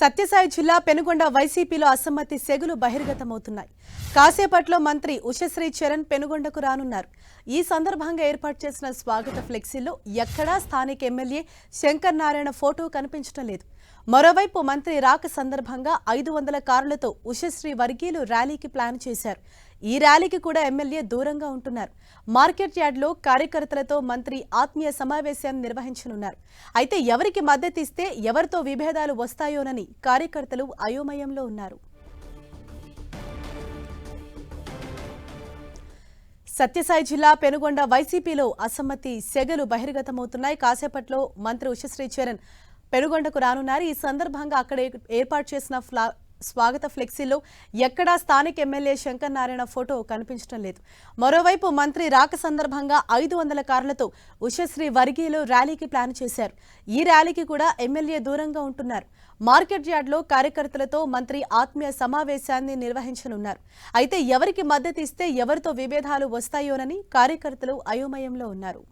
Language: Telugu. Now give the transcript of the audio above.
సత్యసాయి జిల్లా పెనుగొండ వైసీపీలో అసమ్మతి సెగులు బహిర్గతమవుతున్నాయి. కాసేపట్లో మంత్రి ఉషశ్రీ చరణ్ పెనుగొండకు రానున్నారు. ఈ సందర్భంగా ఏర్పాటు చేసిన స్వాగత ఫ్లెక్సీలో ఎక్కడా స్థానిక ఎమ్మెల్యే శంకర్ నారాయణ ఫోటో కనిపించడం లేదు. మరోవైపు మంత్రి రాక సందర్భంగా ఐదు వందల కారులతో ఉషశ్రీ వర్గీయులు ర్యాలీకి ప్లాన్ చేశారు. ఈ ర్యాలీకి కూడా ఎమ్మెల్యే దూరంగా ఉంటున్నారు. మార్కెట్ యార్డ్లో కార్యకర్తలతో మంత్రి ఆత్మీయ సమావేశాన్ని నిర్వహించనున్నారు. అయితే ఎవరికి మద్దతు ఇస్తే ఎవరితో విభేదాలు వస్తాయోనని కార్యకర్తలు అయోమయంలో ఉన్నారు. సత్యసాయి జిల్లా పెనుగొండ వైసీపీలో అసమ్మతి సెగలు బహిర్గతమవుతున్నాయి. కాసేపట్లో మంత్రి ఉషశ్రీ చరణ్ పెనుగొండకు రానున్నారు. ఈ సందర్భంగా అక్కడ ఏర్పాటు చేసిన ఫ్లా స్వాగత ఫ్లెక్సీలో ఎక్కడా స్థానిక ఎమ్మెల్యే శంకర్ నారాయణ ఫోటో కనిపించడం లేదు. మరోవైపు మంత్రి రాక సందర్భంగా ఐదు వందల కార్లతో ఉషశ్రీ వర్గీయులు ర్యాలీకి ప్లాన్ చేశారు. ఈ ర్యాలీకి కూడా ఎమ్మెల్యే దూరంగా ఉంటున్నారు. మార్కెట్ యార్డ్లో కార్యకర్తలతో మంత్రి ఆత్మీయ సమావేశాన్ని నిర్వహించనున్నారు. అయితే ఎవరికి మద్దతు ఇస్తే ఎవరితో విభేదాలు వస్తాయోనని కార్యకర్తలు అయోమయంలో ఉన్నారు.